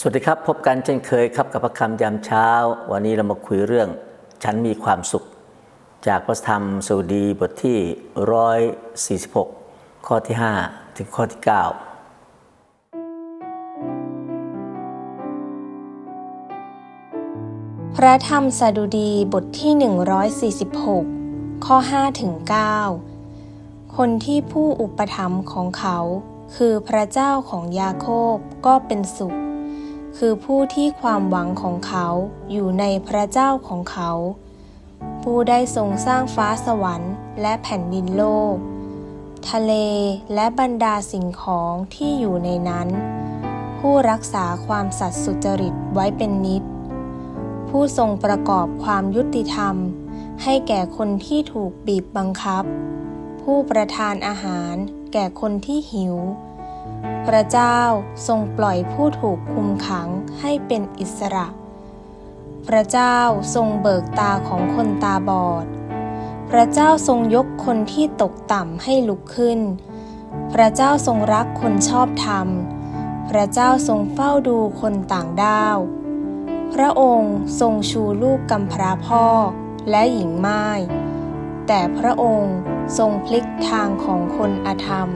สวัสดีครับ พบกันเช่นเคยครับกับพระคำยามเช้า วันนี้เรามาคุยเรื่องฉันมีความสุข จากพระธรรมสดุดีบทที่ 146 ข้อที่ 5 ถึงข้อที่ 9 พระธรรมสดุดีบทที่ 146 ข้อ 5 ถึง 9 คนที่ผู้อุปถัมภ์ของเขา คือพระเจ้าของยาโคบก็เป็นสุข คือผู้ที่ความหวังของเขาอยู่ในพระเจ้าของเขา ผู้ได้ทรงสร้างฟ้าสวรรค์และแผ่นดินโลก ทะเลและบรรดาสิ่งของที่อยู่ในนั้น ผู้รักษาความสัตย์สุจริตไว้เป็นนิจผู้ทรงประกอบความยุติธรรม ให้แก่คนที่ถูกบีบบังคับ ผู้ประทานอาหารแก่คนที่หิว พระเจ้าทรงปล่อยผู้ถูกคุมขังให้เป็นอิสระ พระเจ้าทรงเบิกตาของคนตาบอด พระเจ้าทรงยกคนที่ตกต่ำให้ลุกขึ้น พระเจ้าทรงรักคนชอบธรรม พระเจ้าทรงเฝ้าดูคนต่างด้าว พระองค์ทรงชูลูกกำพร้าพ่อและหญิงไม้แต่พระองค์ทรงพลิกทางของคนอธรรม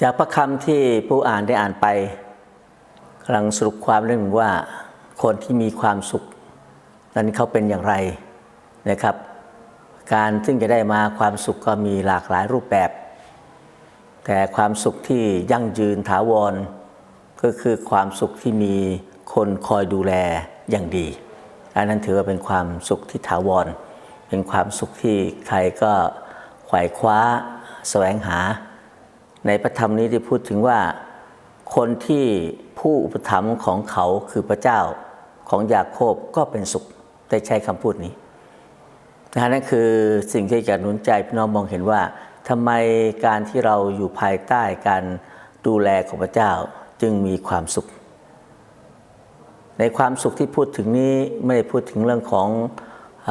จากพระคำที่ผู้อ่านได้อ่านไปกำลังสรุปความเรื่องหนึ่งว่าคนที่มีความสุข นั้นเขาเป็นอย่างไรนะครับ การซึ่งจะได้มาความสุขก็มีหลากหลายรูปแบบ แต่ความสุขที่ยั่งยืนถาวร ก็คือความสุขที่มีคนคอยดูแลอย่างดี อันนั้นถือว่าเป็นความสุขที่ถาวร เป็นความสุขที่ใครก็ไขว่คว้าแสวงหา ในพระธรรมนี้ได้พูดถึงว่าคนที่ผู้อุปถัมภ์ของเขาคือพระเจ้าของยาโคบก็เป็นสุขได้ใช้คำพูดนี้นะนั่นคือสิ่งที่จะหนุนใจพี่น้องมองเห็นว่าทำไมการที่เราอยู่ภายใต้การดูแลของพระเจ้าจึงมีความสุข ในความสุขที่พูดถึงนี้ไม่ได้พูดถึงเรื่องของอ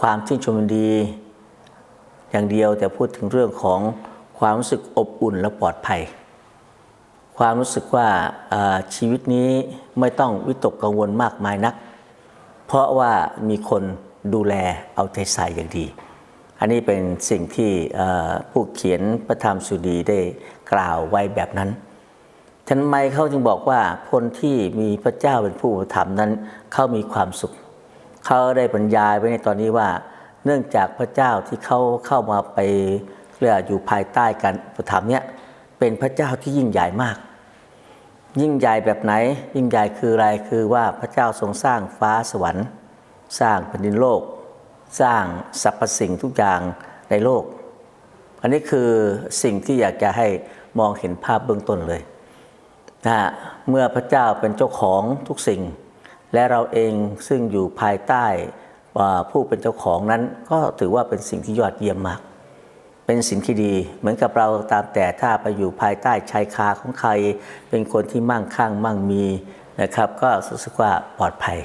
ความชื่นชมยินดี อย่างเดียวแต่พูดถึงเรื่องของ ความรู้สึกอบอุ่นและปลอดภัย ความรู้สึกว่าชีวิตนี้ไม่ต้องวิตกกังวลมากมายนัก เพราะว่ามีคนดูแลเอาใจใส่อย่างดี อันนี้เป็นสิ่งที่ผู้เขียนพระธรรมสุดีได้กล่าวไว้แบบนั้นทำไมเขาจึงบอกว่าคนที่มีพระเจ้าเป็นผู้อุปถัมภ์นั้นเขามีความสุข เขาได้บรรยายไว้ในตอนนี้ว่า เนื่องจากพระเจ้าที่เขาเข้ามาไป รียกอยู่ภายใต้การอุปถัมภ์เนี่ยเป็นพระเจ้าที่ยิ่งใหญ่มาก ยิ่งใหญ่แบบไหน ยิ่งใหญ่คืออะไรคือว่าพระเจ้าทรงสร้างฟ้าสวรรค์ สร้างแผ่นดินโลก สร้างสรรพสิ่งทุกอย่างในโลก อันนี้คือสิ่งที่อยากจะให้มองเห็นภาพเบื้องต้นเลยนะเมื่อพระเจ้าเป็นเจ้าของทุกสิ่ง และเราเองซึ่งอยู่ภายใต้ผู้เป็นเจ้าของนั้นก็ถือว่าเป็นสิ่งที่ยอดเยี่ยมมาก เป็นสิ่งที่ดี เหมือนกับเราตามแต่ถ้าไปอยู่ภายใต้ชายคาของใคร เป็นคนที่มั่งคั่งมั่งมีนะครับ ก็รู้สึกว่าปลอดภัย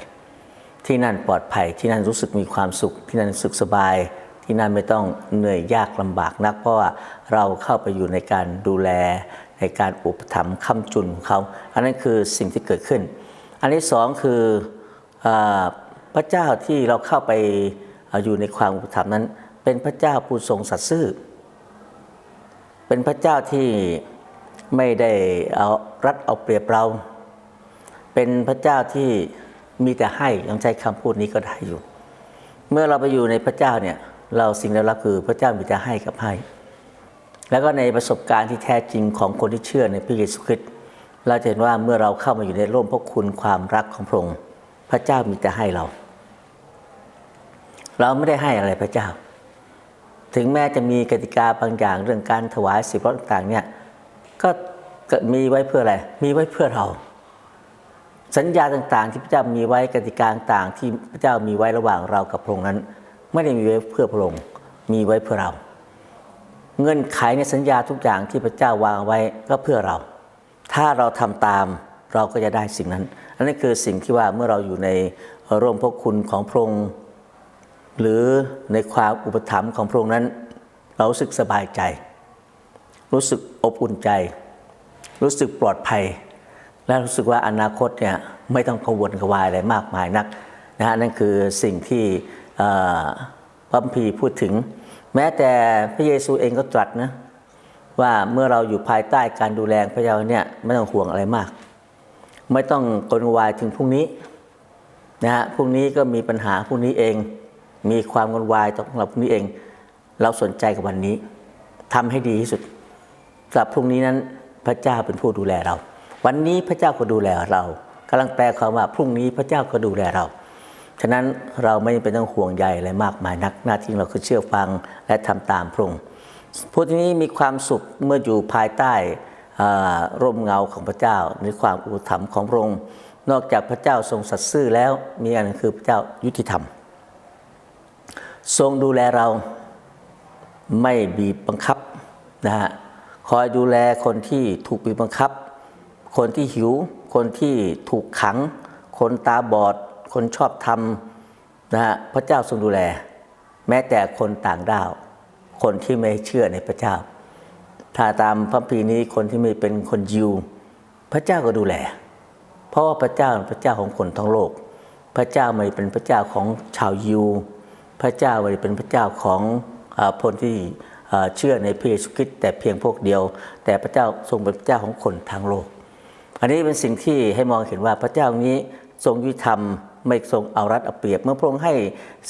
ที่นั่นปลอดภัย ที่นั่นรู้สึกมีความสุข ที่นั่นสุขสบาย ที่นั่นไม่ต้องเหนื่อยยากลำบากนัก เพราะว่าเราเข้าไปอยู่ในการดูแล ในการอุปถัมภ์ค้ำจุนของเขาอันนั้นคือสิ่งที่เกิดขึ้น อันที่สองคืออพระเจ้าที่เราเข้าไปอยู่ในความอุปถัมภ์นั้น เป็นพระเจ้าผู้ทรงสัตย์ซื่อ เป็นพระเจ้าที่ไม่ได้เอารัดเอาเปรียบเรา เป็นพระเจ้าที่มีแต่ให้ยังใช้คำพูดนี้ก็ได้อยู่ เมื่อเราไปอยู่ในพระเจ้าเนี่ยเราสิ่งที่เราคือพระเจ้ามีแต่ให้กับให้ แล้วก็ในประสบการณ์ที่แท้จริงของคนที่เชื่อในพระเยซูคริสต์เราจะเห็นว่าเมื่อเราเข้ามาอยู่ในร่มพระคุณความรักของพระองค์พระเจ้ามีแต่ให้เรา เราไม่ได้ให้อะไรพระเจ้า ถึงแม้จะมีกติกาบางอย่าง เรื่องการถวายสิบรถต่างๆเนี่ยก็มีไว้เพื่ออะไร มีไว้เพื่อเรา สัญญาต่างๆ ที่พระเจ้ามีไว้กติกาต่างๆ ที่พระเจ้ามีไว้ระหว่างเรากับพระองค์นั้น ไม่ได้มีไว้เพื่อพระองค์มีไว้เพื่อเรา เงื่อนไขในสัญญาทุกอย่างที่พระเจ้าวางไว้ก็เพื่อเรา ถ้าเราทำตามเราก็จะได้สิ่งนั้น อันนี้คือสิ่งที่ว่าเมื่อเราอยู่ในร่มพระคุณของพระองค์ หรือในความอุปถัมภ์ของพระองค์นั้น เรารู้สึกสบายใจ รู้สึกอบอุ่นใจ รู้สึกปลอดภัย และรู้สึกว่าอนาคตเนี่ยไม่ต้องกังวลกระวายอะไรมากมายนักนะฮะนั่นคือสิ่งที่พ่อพระคัมภีร์พูดถึง แม้แต่พระเยซูเองก็ตรัสนะว่าเมื่อเราอยู่ภายใต้การดูแลพระเจ้าเนี่ยไม่ต้องห่วงอะไรมาก ไม่ต้องกลวายถึงพรุ่งนี้นะฮะพรุ่งนี้ก็มีปัญหาพรุ่งนี้เอง มีความกลวายต่อเราพรุ่งนี้เอง เราสนใจกับวันนี้ทำให้ดีที่สุดสำหรับพรุ่งนี้นั้นพระเจ้าเป็นผู้ดูแลเรา วันนี้พระเจ้าก็ดูแลเรากำลังแปลความว่าพรุ่งนี้พระเจ้าก็ดูแลเราฉะนั้นเราไม่จำเป็นต้องห่วงใยอะไรมากมายนักหน้าที่เราคือเชื่อฟังและทำตามพระองค์ผู้ที่นี้มีความสุขเมื่ออยู่ภายใต้อ่าร่มเงาของพระเจ้าในความอุปถัมภ์ของพระองค์นอกจากพระเจ้าทรงสัตย์ซื่อแล้วมีอันคือพระเจ้ายุติธรรม ทรงดูแลเราไม่บีบบังคับนะฮะคอยดูแลคนที่ถูกบีบบังคับ คนที่หิว คนที่ถูกขัง คนตาบอด คนชอบทำนะฮะพระเจ้าทรงดูแล แม้แต่คนต่างด้าว คนที่ไม่เชื่อในพระเจ้า ถ้าตามพระพีนี้คนที่ไม่เป็นคนยิว พระเจ้าก็ดูแล เพราะว่าพระเจ้าเป็นพระเจ้าของคนทั้งโลก พระเจ้าไม่เป็นพระเจ้าของชาวยิว พระเจ้าไม่ได้เป็นพระเจ้าของคนที่เชื่อในพระเยซูคริสต์แต่เพียงพวกเดียว แต่พระเจ้าทรงเป็นพระเจ้าของคนทั้งโลก อันนี้เป็นสิ่งที่ให้มองเห็นว่าพระเจ้านี้ทรงยุติธรรมไม่ทรงเอารัดเอาเปรียบ เมื่อพระองค์ให้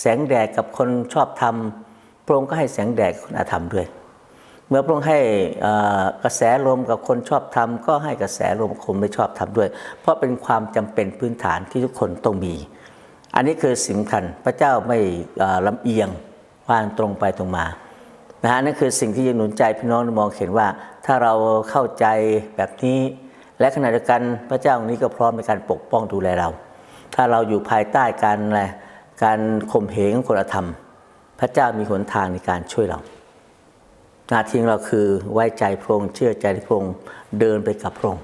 แสงแดดกับคนชอบธรรมพระองค์ก็ให้แสงแดดกับคนอาธรรมด้วย เมื่อพระองค์ให้กระแสลมกับคนชอบธรรมก็ให้กระแสลมกับคนไม่ชอบธรรมด้วย เพราะเป็นความจำเป็นพื้นฐานที่ทุกคนต้องมี อันนี้คือสิ่งสำคัญพระเจ้าไม่ลำเอียงวางตรงไปตรงมานะฮะนั่นคือสิ่งที่จะหนุนใจพี่น้องมองเห็นว่า ถ้าเราเข้าใจแบบนี้ และขณะเดียวกันพระเจ้าองค์นี้ก็พร้อมในการปกป้องดูแลเรา ถ้าเราอยู่ภายใต้การอะไรการข่มเหงของคนธรรม พระเจ้ามีหนทางในการช่วยเราหน้าที่ของเราคือไว้ใจพระองค์เชื่อใจพระองค์เดินไปกับพระองค์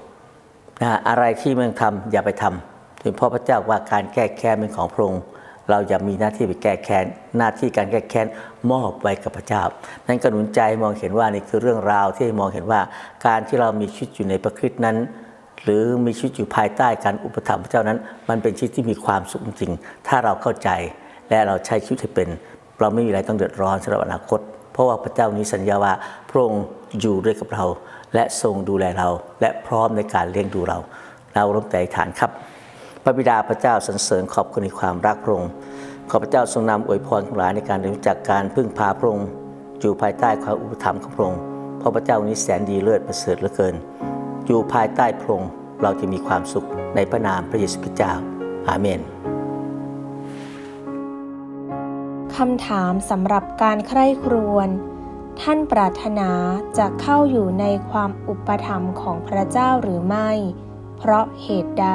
นะอะไรที่ไม่ต้องทำอย่าไปทำ ถึงพราะพระเจ้าว่าการแก้แค้นเป็นของพระองค์เราอย่ามีหน้าที่ไปแก้แค้น หน้าที่การแก้แค้นมอบไว้กับพระเจ้า นั่นก็หนุนใจมองเห็นว่านี่คือเรื่องราวที่มองเห็นว่า การที่เรามีชีวิตอยู่ในพระคริสต์นั้น หรือมีชีวิตอยู่ภายใต้การอุปถัมภ์พระเจ้านั้น มันเป็นชีวิตที่มีความสุขจริง ถ้าเราเข้าใจและเราใช้ชีวิตให้เป็น เราไม่มีอะไรต้องเดือดร้อนสำหรับอนาคต เพราะว่าพระเจ้านี้สัญญาว่าพระองค์อยู่ด้วยกับเรา และทรงดูแลเรา และพร้อมในการเลี้ยงดูเรา เราร่วมใจฐานครับ พระบิดาพระเจ้าสรรเสริญขอบคุณในความรักพระองค์ขอพระเจ้าทรงนำอวยพรทั้งหลายในการรู้จักการพึ่งพาพระองค์อยู่ภายใต้ความอุปถัมภ์ของพระองค์เพราะพระเจ้านี้แสนดีเลิศประเสริฐเหลือเกิน อยู่ภายใต้พระองค์เราจะมีความสุขในพระนามพระเยซูคริสต์เจ้าอาเมนคำถามสำหรับการใคร่ครวญท่านปรารถนาจะเข้าอยู่ในความอุปถัมภ์ของพระเจ้าหรือไม่ เพราะเหตุใด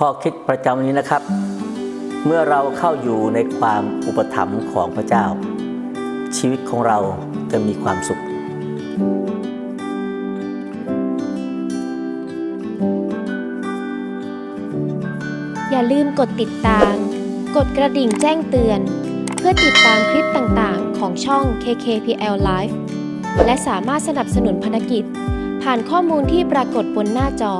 ข้อคิดประจำวันนี้นะครับ เมื่อเราเข้าอยู่ในความอุปถัมภ์ของพระเจ้า ชีวิตของเราจะมีความสุข อย่าลืมกดติดตาม กดกระดิ่งแจ้งเตือน เพื่อติดตามคลิปต่างๆ ของช่อง KKPL Live และสามารถสนับสนุนภารกิจ ผ่านข้อมูลที่ปรากฏบนหน้าจอ